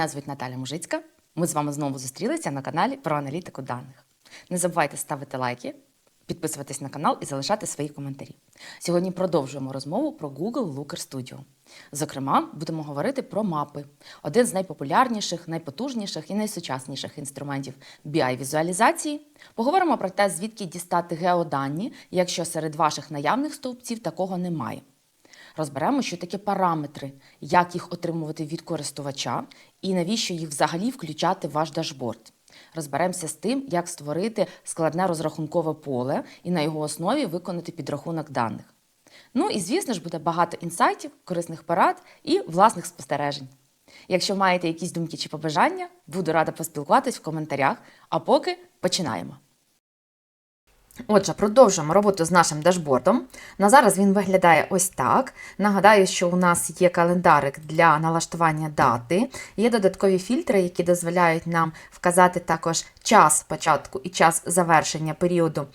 Мене звуть Наталя Мужицька. Ми з вами знову зустрілися на каналі про аналітику даних. Не забувайте ставити лайки, підписуватись на канал і залишати свої коментарі. Сьогодні продовжуємо розмову про Google Looker Studio. Зокрема, будемо говорити про мапи один з найпопулярніших, найпотужніших і найсучасніших інструментів BI-візуалізації. Поговоримо про те, звідки дістати геодані, якщо серед ваших наявних стовпців такого немає. Розберемо, що таке параметри, як їх отримувати від користувача і навіщо їх взагалі включати в ваш дашборд. Розберемося з тим, як створити складне розрахункове поле і на його основі виконати підрахунок даних. Ну і звісно ж буде багато інсайтів, корисних порад і власних спостережень. Якщо маєте якісь думки чи побажання, буду рада поспілкуватись в коментарях. А поки починаємо. Отже, продовжуємо роботу з нашим дашбордом. На зараз він виглядає ось так. Нагадаю, що у нас є календарик для налаштування дати, є додаткові фільтри, які дозволяють нам вказати також час початку і час завершення періоду,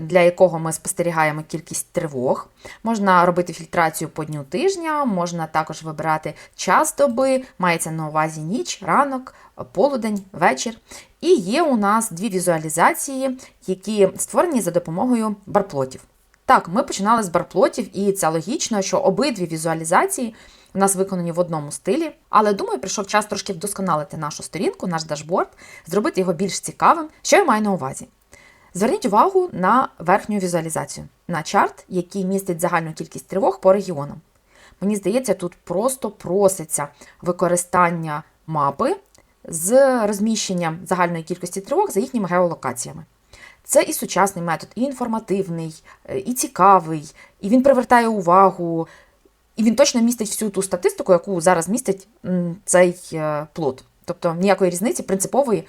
для якого ми спостерігаємо кількість тривог. Можна робити фільтрацію по дню тижня, можна також вибирати час доби, мається на увазі ніч, ранок, полудень, вечір. І є у нас дві візуалізації, які створені за допомогою барплотів. Так, ми починали з барплотів, і це логічно, що обидві візуалізації у нас виконані в одному стилі. Але думаю, прийшов час трошки вдосконалити нашу сторінку, наш дашборд, зробити його більш цікавим. Що я маю на увазі? Зверніть увагу на верхню візуалізацію, на чарт, який містить загальну кількість тривог по регіонам. Мені здається, тут просто проситься використання мапи з розміщенням загальної кількості тривог за їхніми геолокаціями. Це і сучасний метод, і інформативний, е, і цікавий, і він привертає увагу, і він точно містить всю ту статистику, яку зараз містить цей е, плод. Тобто ніякої різниці принципової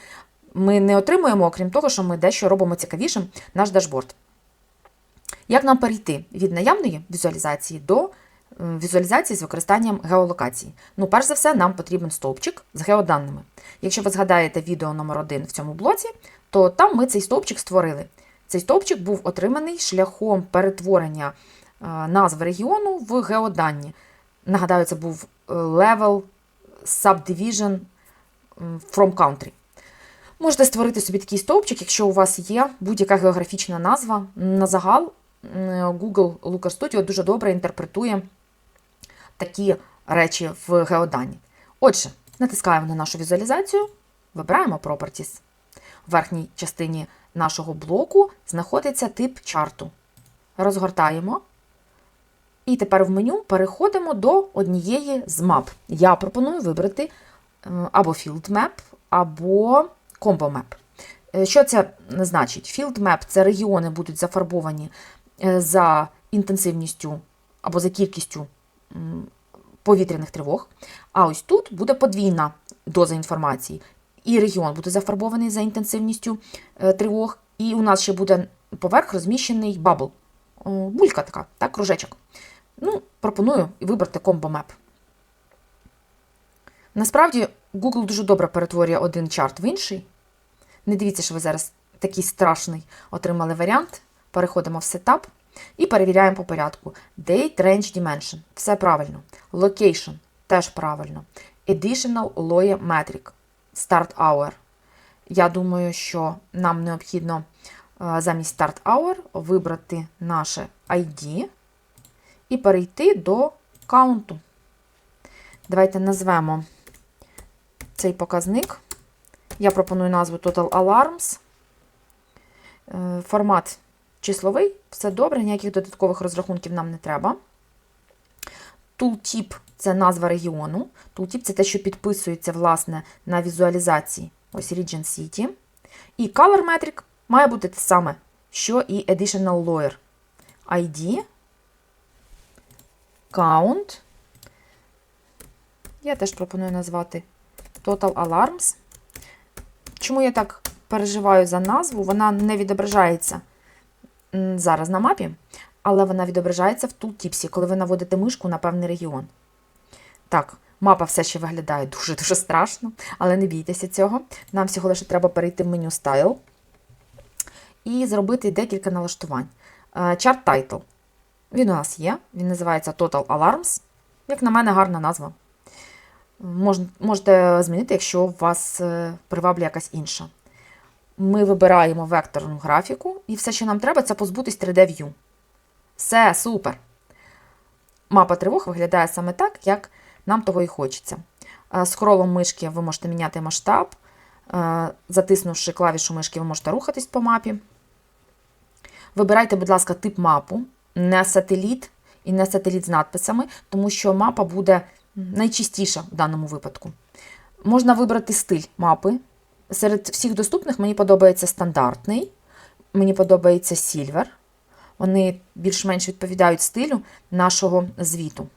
ми не отримуємо, окрім того, що ми дещо робимо цікавішим наш дашборд. Як нам перейти від наявної візуалізації до візуалізації з використанням геолокації? Ну, перш за все, нам потрібен стовпчик з геоданими. Якщо ви згадаєте відео номер 1 в цьому блоці, то там ми цей стовпчик створили. Цей стовпчик був отриманий шляхом перетворення е, назви регіону в геодані. Нагадаю, це був е, level subdivision from country. Можете створити собі такий стовпчик, якщо у вас є будь-яка географічна назва. На загал Google Looker Studio дуже добре інтерпретує такі речі в геодані. Отже, натискаємо на нашу візуалізацію, вибираємо Properties. В верхній частині нашого блоку знаходиться тип чарту. Розгортаємо. І тепер в меню переходимо до однієї з мап. Я пропоную вибрати е, або Field Map, або Combo Map. Е, Що це значить? Field Map – це регіони будуть зафарбовані е, за інтенсивністю або за кількістю повітряних тривог. А ось тут буде подвійна доза інформації. І регіон буде зафарбований за інтенсивністю е, тривог, і у нас ще буде поверх розміщений бабл. Булька така, так, кружечок. Ну, пропоную вибрати Map. Насправді, Google дуже добре перетворює один чарт в інший. Не дивіться, що ви зараз такий страшний отримали варіант. Переходимо в Setup і перевіряємо по порядку. Date, Range, Dimension. Все правильно. Location теж правильно. Additional Loye Metric. Start Hour. Я думаю, що нам необхідно е, замість Start Hour вибрати наше ID і перейти до каунту. Давайте назвемо цей показник. Я пропоную назву Total Alarms. Е, Формат числовий, все добре, ніяких додаткових розрахунків нам не треба. Tooltip – це назва регіону. Tooltip – це те, що підписується, власне, на візуалізації. Ось Region City. І Color Metric має бути те саме, що і Additional Lawyer. ID, Count. Я теж пропоную назвати Total Alarms. Чому я так переживаю за назву? Вона не відображається зараз на мапі, але вона відображається в тултіпсі, коли ви наводите мишку на певний регіон. Так, мапа все ще виглядає дуже-дуже страшно, але не бійтеся цього. Нам всього лише треба перейти в меню Style і зробити декілька налаштувань. Е, Chart Title. Він у нас є, він називається Total Alarms. Як на мене, гарна назва. Можете змінити, якщо вас е, приваблює якась інша. Ми вибираємо векторну графіку, і все, що нам треба, це позбутись 3D-view. Все, супер! Мапа тривог виглядає саме так, як нам того і хочеться. Е, Скролом мишки ви можете міняти масштаб. Е, Затиснувши клавішу мишки, ви можете рухатись по мапі. Вибирайте, будь ласка, тип мапу, не сателіт і не сателіт з надписами, тому що мапа буде найчистіша в даному випадку. Можна вибрати стиль мапи. Серед всіх доступних мені подобається стандартний, мені подобається Silver. Вони більш-менш відповідають стилю нашого звіту.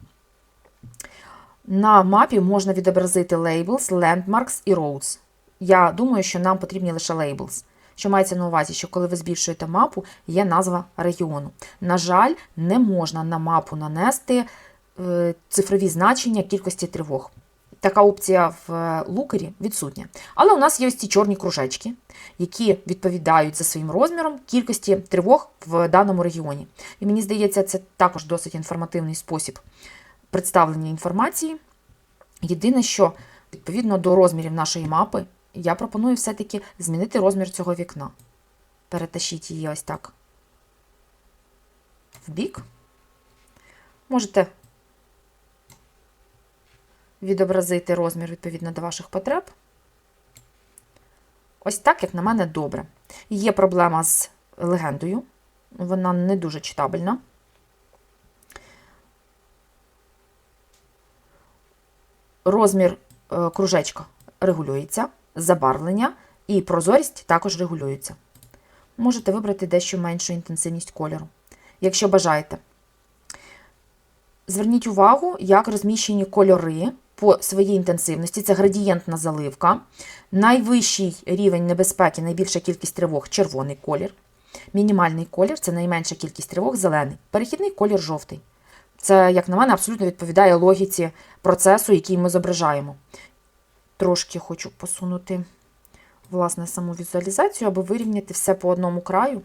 На мапі можна відобразити labels, landmarks і roads. Я думаю, що нам потрібні лише labels. Що мається на увазі, що коли ви збільшуєте мапу, є назва регіону. На жаль, не можна на мапу нанести е, цифрові значення кількості тривог. Така опція в е, лукері відсутня. Але у нас є ось ці чорні кружечки, які відповідають за своїм розміром кількості тривог в даному регіоні. І мені здається, це також досить інформативний спосіб представлення інформації. Єдине, що відповідно до розмірів нашої мапи, я пропоную все-таки змінити розмір цього вікна. Перетащіть її ось так в бік. Можете відобразити розмір відповідно до ваших потреб. Ось так, як на мене, добре. Є проблема з легендою, вона не дуже читабельна. Розмір е, кружечка регулюється, забарвлення і прозорість також регулюються. Можете вибрати дещо меншу інтенсивність кольору, якщо бажаєте. Зверніть увагу, як розміщені кольори по своїй інтенсивності. Це градієнтна заливка. Найвищий рівень небезпеки, найбільша кількість тривог червоний колір. Мінімальний колір це найменша кількість тривог зелений. Перехідний колір жовтий. Це, як на мене, абсолютно відповідає логіці процесу, який ми зображаємо. Трошки хочу посунути власне саму візуалізацію, аби вирівняти все по одному краю.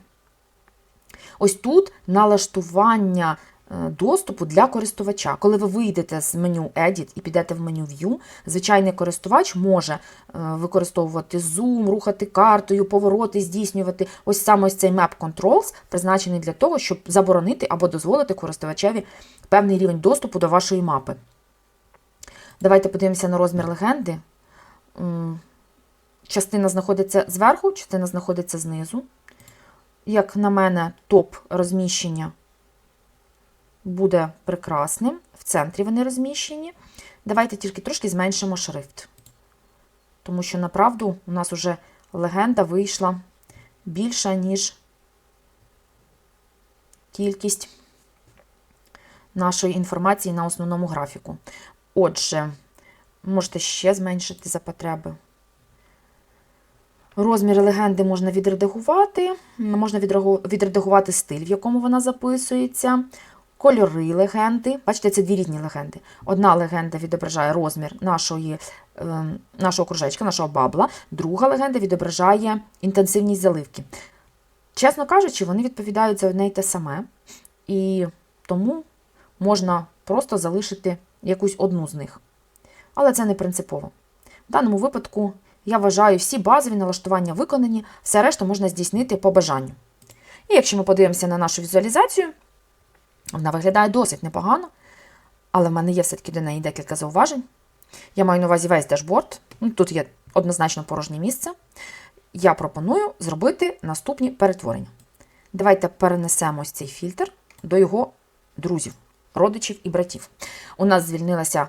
Ось тут налаштування доступу для користувача. Коли ви вийдете з меню Edit і підете в меню View, звичайний користувач може е, використовувати зум, рухати картою, повороти, здійснювати. Ось саме ось цей Map Controls призначений для того, щоб заборонити або дозволити користувачеві певний рівень доступу до вашої мапи. Давайте подивимося на розмір легенди. Частина знаходиться зверху, частина знаходиться знизу. Як на мене, топ розміщення буде прекрасним. В центрі вони розміщені. Давайте тільки трошки зменшимо шрифт. Тому що, направду, у нас вже легенда вийшла більша, ніж кількість нашої інформації на основному графіку. Отже, можете ще зменшити за потреби. Розмір легенди можна відредагувати, можна відредагувати стиль, в якому вона записується, кольори легенди. Бачите, це дві різні легенди. Одна легенда відображає розмір нашої, е, нашого кружечка, нашого бабла, друга легенда відображає інтенсивність заливки. Чесно кажучи, вони відповідають за одне й те саме, і тому можна просто залишити якусь одну з них. Але це не принципово. В даному випадку я вважаю, всі базові налаштування виконані, все решта можна здійснити по бажанню. І якщо ми подивимося на нашу візуалізацію, вона виглядає досить непогано, але в мене є все-таки до неї декілька зауважень. Я маю на увазі весь дашборд. Ну, Тут є однозначно порожнє місце. Я пропоную зробити наступні перетворення. Давайте перенесемо цей фільтр до його друзів, родичів і братів. У нас звільнилося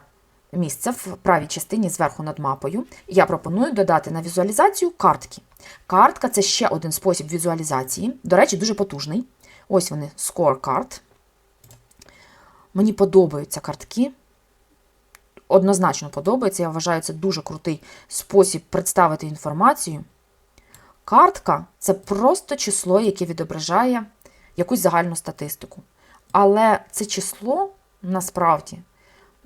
місце в правій частині зверху над мапою. Я пропоную додати на візуалізацію картки. Картка це ще один спосіб візуалізації. До речі, дуже потужний. Ось вони, scorecard. Мені подобаються картки. Однозначно подобається. Я вважаю, це дуже крутий спосіб представити інформацію. Картка це просто число, яке відображає якусь загальну статистику. Але це число насправді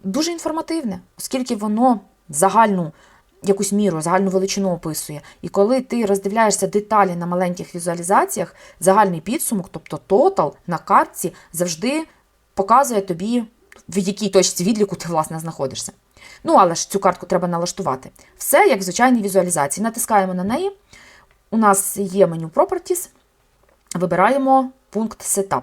дуже інформативне, оскільки воно загальну якусь міру, загальну величину описує. І коли ти роздивляєшся деталі на маленьких візуалізаціях, загальний підсумок, тобто тотал на картці, завжди показує тобі, в якій точці відліку ти власне знаходишся. Ну, але ж цю картку треба налаштувати. Все як в звичайній візуалізації. Натискаємо на неї. У нас є меню Properties. Вибираємо пункт Setup.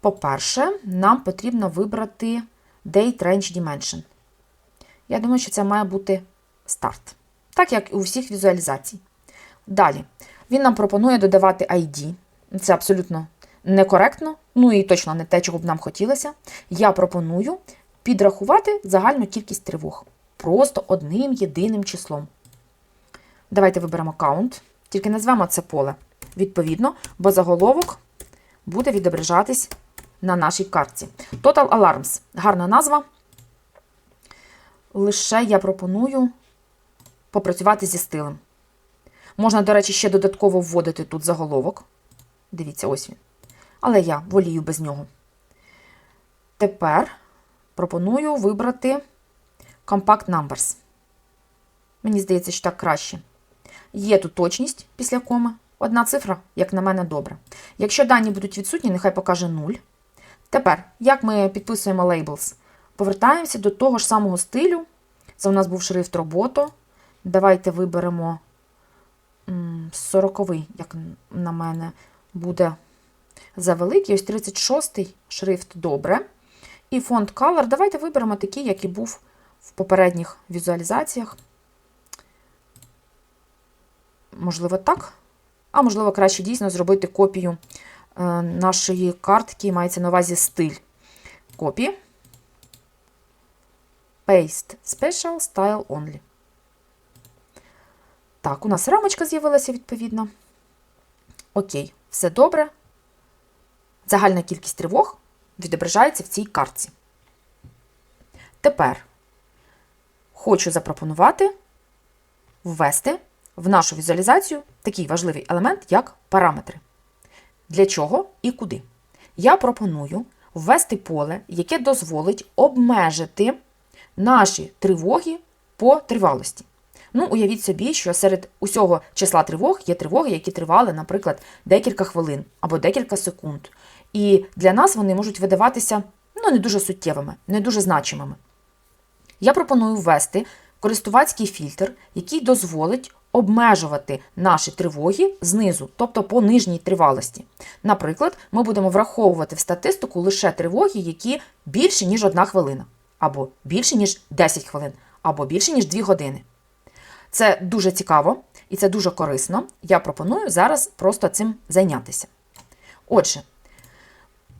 По-перше, нам потрібно вибрати Date Range Dimension. Я думаю, що це має бути старт. Так як і у всіх візуалізацій. Далі. Він нам пропонує додавати ID. Це абсолютно некоректно, ну і точно не те, чого б нам хотілося. Я пропоную підрахувати загальну кількість тривог. Просто одним єдиним числом. Давайте виберемо count, тільки назвемо це поле відповідно, бо заголовок буде відображатись на нашій картці. Total Alarms гарна назва. Лише я пропоную попрацювати зі стилем. Можна, до речі, ще додатково вводити тут заголовок. Дивіться, ось він. Але я волію без нього. Тепер пропоную вибрати Compact Numbers. Мені здається, що так краще. Є тут точність після коми. Одна цифра, як на мене, добре. Якщо дані будуть відсутні, нехай покаже 0. Тепер, як ми підписуємо labels? Повертаємося до того ж самого стилю. Це у нас був шрифт роботу. Давайте виберемо 40-й, як на мене, буде завеликий. Ось 36-й шрифт добре. І фонд Color. Давайте виберемо такий, який був в попередніх візуалізаціях. Можливо, так. А можливо, краще дійсно зробити копію е, нашої картки, мається на увазі стиль. Копі. Paste Special Style Only. Так, у нас рамочка з'явилася відповідно. Окей, все добре. Загальна кількість тривог відображається в цій картці. Тепер хочу запропонувати ввести в нашу візуалізацію такий важливий елемент, як параметри. Для чого і куди? Я пропоную ввести поле, яке дозволить обмежити наші тривоги по тривалості. Ну, уявіть собі, що серед усього числа тривог є тривоги, які тривали, наприклад, декілька хвилин або декілька секунд. І для нас вони можуть видаватися ну, не дуже суттєвими, не дуже значимими. Я пропоную ввести користувацький фільтр, який дозволить обмежувати наші тривоги знизу, тобто по нижній тривалості. Наприклад, ми будемо враховувати в статистику лише тривоги, які більше, ніж 1 хвилина, або більше, ніж 10 хвилин, або більше, ніж 2 години. Це дуже цікаво і це дуже корисно. Я пропоную зараз просто цим зайнятися. Отже,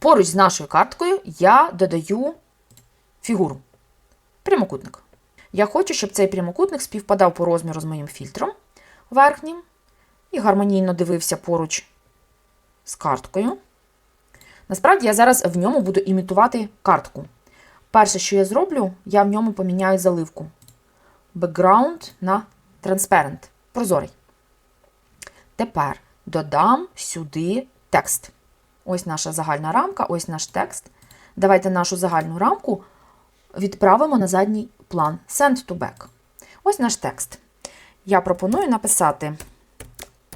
поруч з нашою карткою я додаю фігуру. Прямокутник. Я хочу, щоб цей прямокутник співпадав по розміру з моїм фільтром верхнім і гармонійно дивився поруч з карткою. Насправді, я зараз в ньому буду імітувати картку. Перше, що я зроблю, я в ньому поміняю заливку. Background на Transparent. Прозорий. Тепер додам сюди текст. Ось наша загальна рамка, ось наш текст. Давайте нашу загальну рамку відправимо на задній план. Send to back. Ось наш текст. Я пропоную написати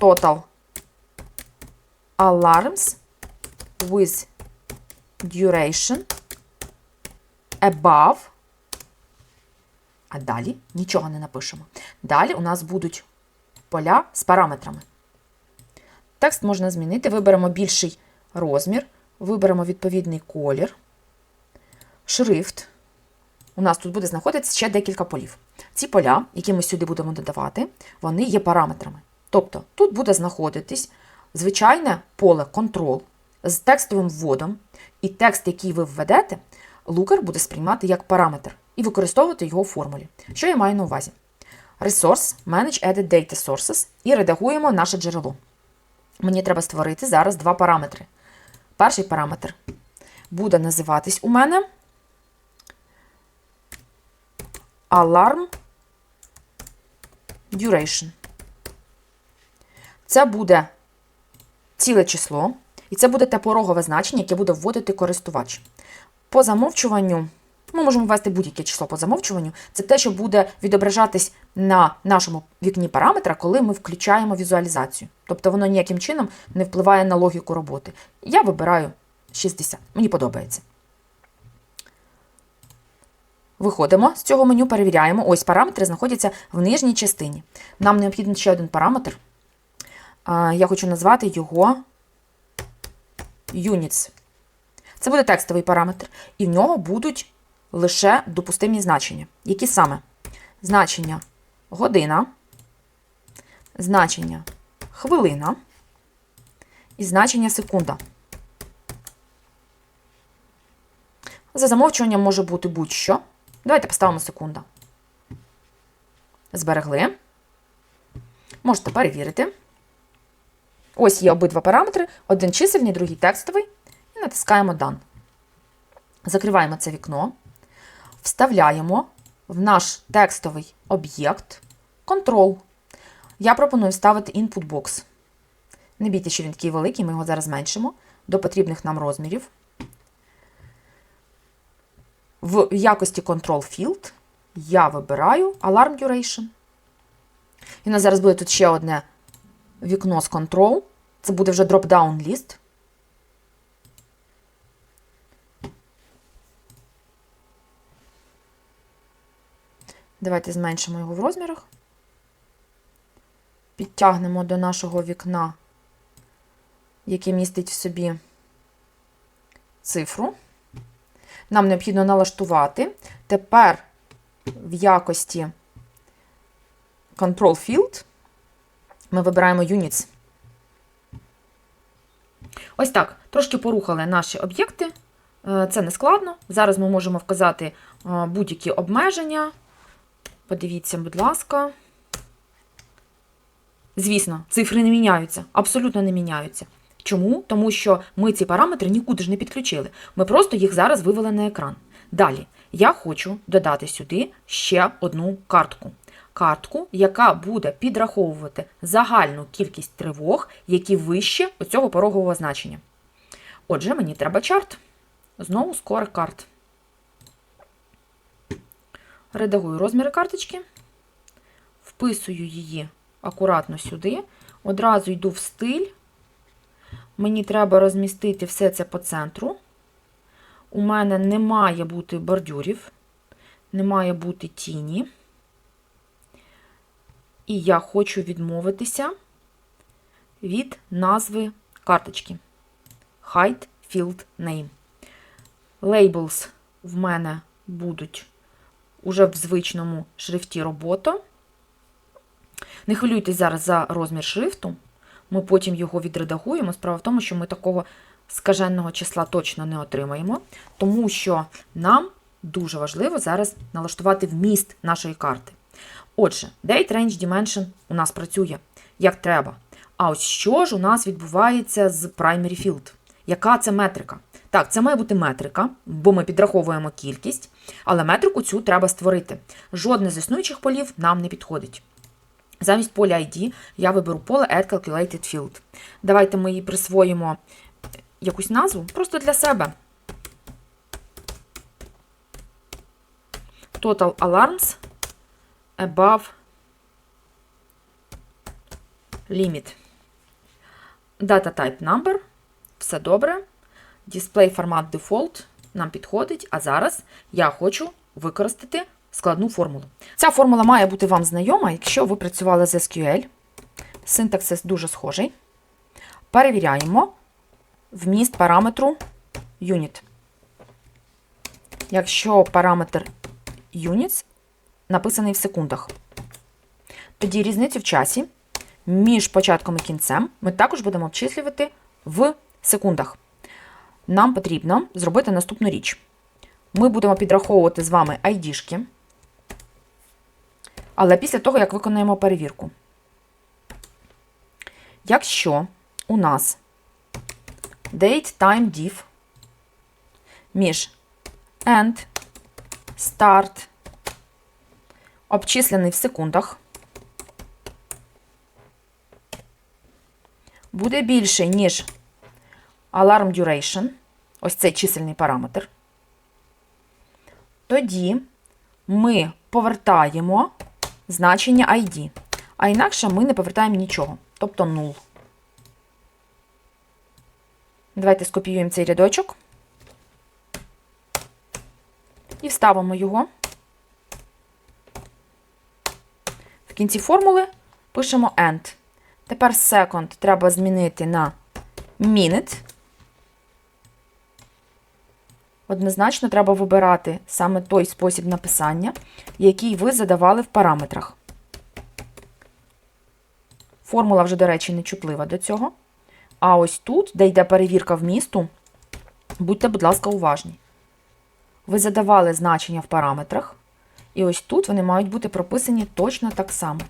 Total Alarms with duration above. А далі нічого не напишемо. Далі у нас будуть поля з параметрами. Текст можна змінити. Виберемо більший розмір, виберемо відповідний колір, шрифт. У нас тут буде знаходитися ще декілька полів. Ці поля, які ми сюди будемо додавати, вони є параметрами. Тобто тут буде знаходитись звичайне поле контрол з текстовим вводом, і текст, який ви введете, лукер буде сприймати як параметр і використовувати його в формулі. Що я маю на увазі? Resource, Manage Edit Data Sources і редагуємо наше джерело. Мені треба створити зараз два параметри. Перший параметр буде називатись у мене Alarm Duration. Це буде ціле число, і це буде те порогове значення, яке буде вводити користувач. По замовчуванню, ми можемо ввести будь-яке число по замовчуванню. Це те, що буде відображатись на нашому вікні параметра, коли ми включаємо візуалізацію. Тобто воно ніяким чином не впливає на логіку роботи. Я вибираю 60. Мені подобається. Виходимо з цього меню, перевіряємо. Ось параметри знаходяться в нижній частині. Нам необхіден ще один параметр. Я хочу назвати його Units. Це буде текстовий параметр, і в нього будуть лише допустимі значення. Які саме? Значення година, значення хвилина і значення секунда. За замовчуванням може бути будь-що. Давайте поставимо секунда. Зберегли. Можете перевірити. Ось є обидва параметри: один чисельний, другий текстовий. І натискаємо Done. Закриваємо це вікно. Вставляємо в наш текстовий об'єкт Control. Я пропоную вставити Input Box. Не бійте, що він такий великий, ми його зараз зменшимо до потрібних нам розмірів. В якості Control Field я вибираю Alarm Duration. І у нас зараз буде тут ще одне вікно з Control. Це буде вже drop-down ліст. Давайте зменшимо його в розмірах. Підтягнемо до нашого вікна, яке містить в собі цифру. Нам необхідно налаштувати. Тепер в якості Control Field ми вибираємо Units. Ось так. Трошки порухали наші об'єкти. Е, Це не складно. Зараз ми можемо вказати е, будь-які обмеження. Подивіться, будь ласка. Звісно, цифри не міняються, абсолютно не міняються. Чому? Тому що ми ці параметри нікуди ж не підключили. Ми просто їх зараз вивели на екран. Далі, я хочу додати сюди ще одну картку. Картку, яка буде підраховувати загальну кількість тривог, які вище оцього порогового значення. Отже, мені треба чарт. Знову score карт. Редагую розміри карточки, вписую її акуратно сюди, одразу йду в стиль. Мені треба розмістити все це по центру. У мене не має бути бордюрів, не має бути тіні. І я хочу відмовитися від назви карточки. Hide Field Name. Labels в мене будуть уже в звичному шрифті робота. Не хвилюйтесь зараз за розмір шрифту. Ми потім його відредагуємо. Справа в тому, що ми такого скаженого числа точно не отримаємо, тому що нам дуже важливо зараз налаштувати вміст нашої карти. Отже, Date Range Dimension у нас працює як треба. А ось що ж у нас відбувається з Primary Field? Яка це метрика? Так, це має бути метрика, бо ми підраховуємо кількість, але метрику цю треба створити. Жодне з існуючих полів нам не підходить. Замість поля ID я виберу поле Add Calculated Field. Давайте ми їй присвоїмо якусь назву просто для себе. Total Alarms above limit. Data type number. Все добре. Display формат default нам підходить, а зараз я хочу використати складну формулу. Ця формула має бути вам знайома, якщо ви працювали з SQL. Синтаксис дуже схожий. Перевіряємо вміст параметру unit. Якщо параметр units написаний в секундах, тоді різницю в часі між початком і кінцем ми також будемо обчислювати в секундах. Нам потрібно зробити наступну річ. Ми будемо підраховувати з вами ID-шки, але після того, як виконаємо перевірку. Якщо у нас date time div між end, start, обчислений в секундах, буде більше, ніж alarm duration, ось цей чисельний параметр. Тоді ми повертаємо значення ID. А інакше ми не повертаємо нічого, тобто 0. Давайте скопіюємо цей рядочок і вставимо його. В кінці формули пишемо end. Тепер second треба змінити на minute. Однозначно треба вибирати саме той спосіб написання, який ви задавали в параметрах. Формула вже, до речі, не чутлива до цього. А ось тут, де йде перевірка вмісту, будьте, будь ласка, уважні. Ви задавали значення в параметрах, і ось тут вони мають бути прописані точно так само.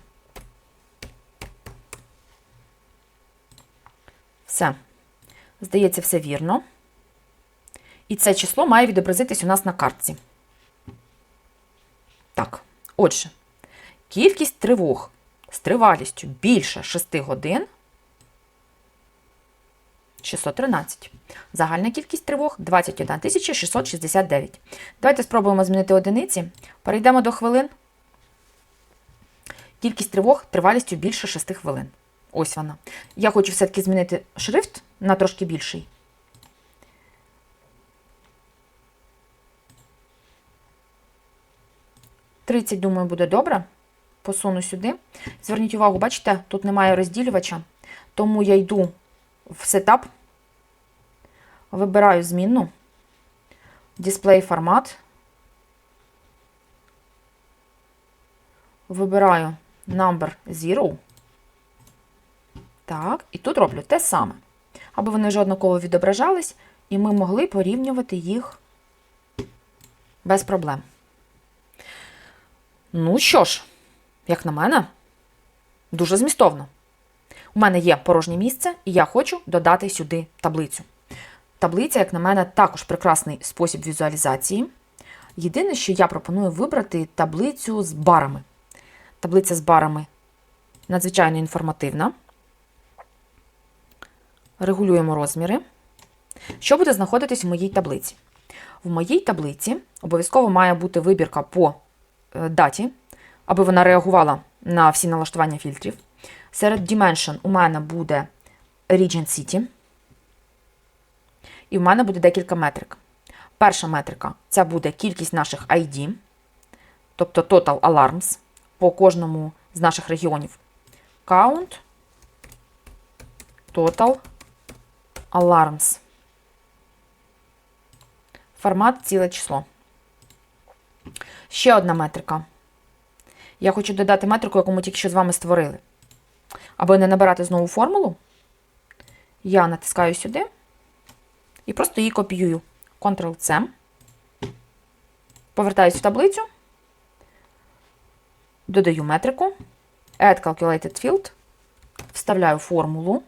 Все. Здається, все вірно. І це число має відобразитись у нас на картці. Так, отже, кількість тривог з тривалістю більше 6 годин 613. Загальна кількість тривог 21 669. Давайте спробуємо змінити одиниці. Перейдемо до хвилин. Кількість тривог тривалістю більше 6 хвилин. Ось вона. Я хочу все-таки змінити шрифт на трошки більший. Тридцять, думаю, буде добре. Посуну сюди. Зверніть увагу, бачите, тут немає розділювача, тому я йду в сетап, вибираю змінну, дисплей формат, вибираю number 0. Так, і тут роблю те саме, аби вони вже однаково відображались, і ми могли порівнювати їх без проблем. Ну що ж, як на мене, дуже змістовно. У мене є порожнє місце, і я хочу додати сюди таблицю. Таблиця, як на мене, також прекрасний спосіб візуалізації. Єдине, що я пропоную вибрати таблицю з барами. Таблиця з барами надзвичайно інформативна. Регулюємо розміри. Що буде знаходитись в моїй таблиці? В моїй таблиці обов'язково має бути вибірка по даті, аби вона реагувала на всі налаштування фільтрів. Серед Dimension у мене буде Region City. І в мене буде декілька метрик. Перша метрика це буде кількість наших ID, тобто Total Alarms по кожному з наших регіонів. Count Total Alarms. Формат ціле число. Ще одна метрика. Я хочу додати метрику, яку ми тільки що з вами створили. Аби не набирати знову формулу, я натискаю сюди і просто її копіюю. Ctrl-C. Повертаюсь в таблицю, додаю метрику, Add Calculated Field, вставляю формулу.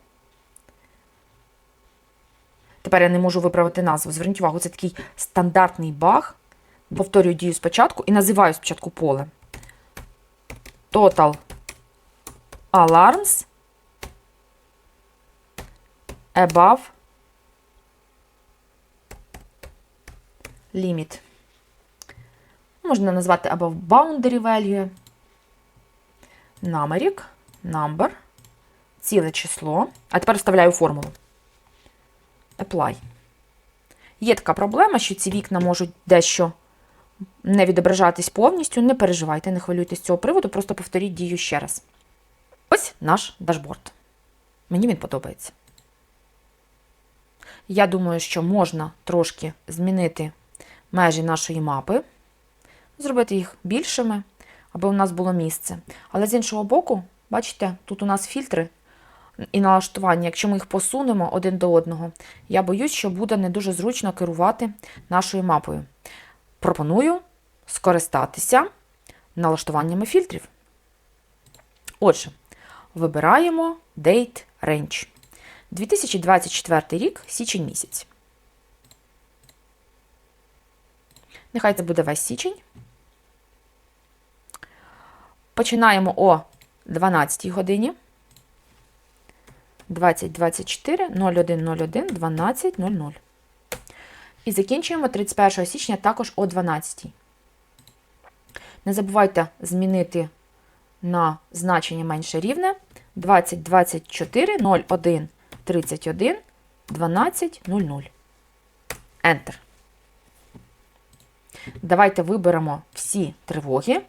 Тепер я не можу виправити назву. Зверніть увагу, це такий стандартний баг. Повторюю дію спочатку і називаю спочатку поле. Total alarms above limit. Можна назвати above boundary value. Numeric, number, ціле число. А тепер вставляю формулу. Apply. Є така проблема, що ці вікна можуть дещо не відображатись повністю. Не переживайте, не хвилюйтесь з цього приводу, просто повторіть дію ще раз. Ось наш дашборд. Мені він подобається. Я думаю, що можна трошки змінити межі нашої мапи, зробити їх більшими, аби у нас було місце. Але з іншого боку, бачите, тут у нас фільтри і налаштування. Якщо ми їх посунемо один до одного, я боюсь, що буде не дуже зручно керувати нашою мапою. Пропоную скористатися налаштуваннями фільтрів. Отже, вибираємо Date Range. 2024 рік, січень місяць. Нехай це буде весь січень. Починаємо о 12 годині. 2024 0101 12.00. І закінчуємо 31 січня також о 12. Не забувайте змінити на значення менше рівне 2024 01 31 12.00. Enter. Давайте виберемо всі тривоги,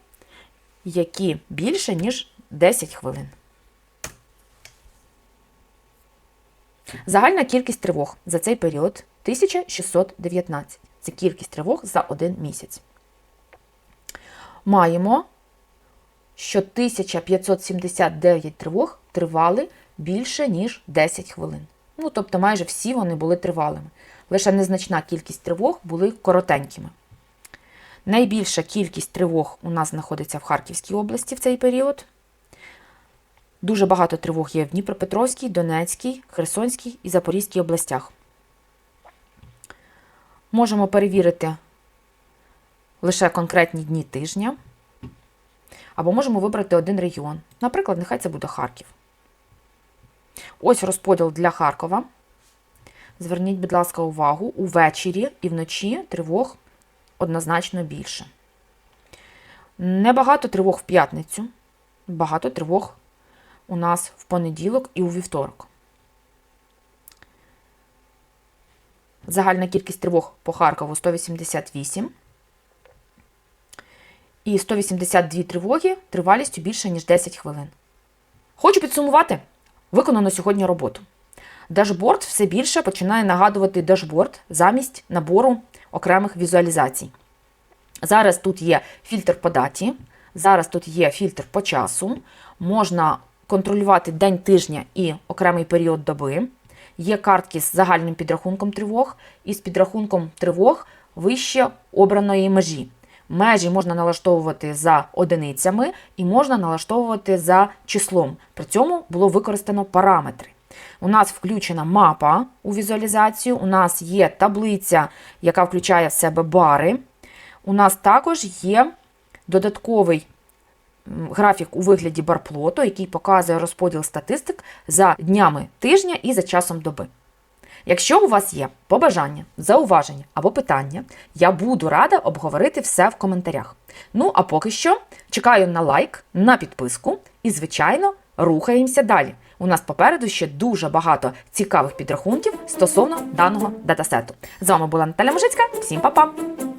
які більше, ніж 10 хвилин. Загальна кількість тривог за цей період 1619. Це кількість тривог за один місяць. Маємо, що 1579 тривог тривали більше, ніж 10 хвилин. Ну, тобто, майже всі вони були тривалими. Лише незначна кількість тривог були коротенькими. Найбільша кількість тривог у нас знаходиться в Харківській області в цей період. Дуже багато тривог є в Дніпропетровській, Донецькій, Херсонській і Запорізькій областях. Можемо перевірити лише конкретні дні тижня. Або можемо вибрати один регіон. Наприклад, нехай це буде Харків. Ось розподіл для Харкова. Зверніть, будь ласка, увагу, увечері і вночі тривог однозначно більше. Небагато тривог в п'ятницю, багато тривог у нас в понеділок і у вівторок. Загальна кількість тривог по Харкову 188. І 182 тривоги тривалістю більше, ніж 10 хвилин. Хочу підсумувати виконану сьогодні роботу. Дашборд все більше починає нагадувати дашборд замість набору окремих візуалізацій. Зараз тут є фільтр по даті, зараз тут є фільтр по часу, можна контролювати день тижня і окремий період доби. Є картки з загальним підрахунком тривог і з підрахунком тривог вище обраної межі. Межі можна налаштовувати за одиницями і можна налаштовувати за числом. При цьому було використано параметри. У нас включена мапа у візуалізацію, у нас є таблиця, яка включає в себе бари. У нас також є додатковий графік у вигляді барплоту, який показує розподіл статистик за днями тижня і за часом доби. Якщо у вас є побажання, зауваження або питання, я буду рада обговорити все в коментарях. Ну а поки що чекаю на лайк, на підписку і, звичайно, рухаємося далі. У нас попереду ще дуже багато цікавих підрахунків стосовно даного датасету. З вами була Наталя Мужицька. Всім па-па!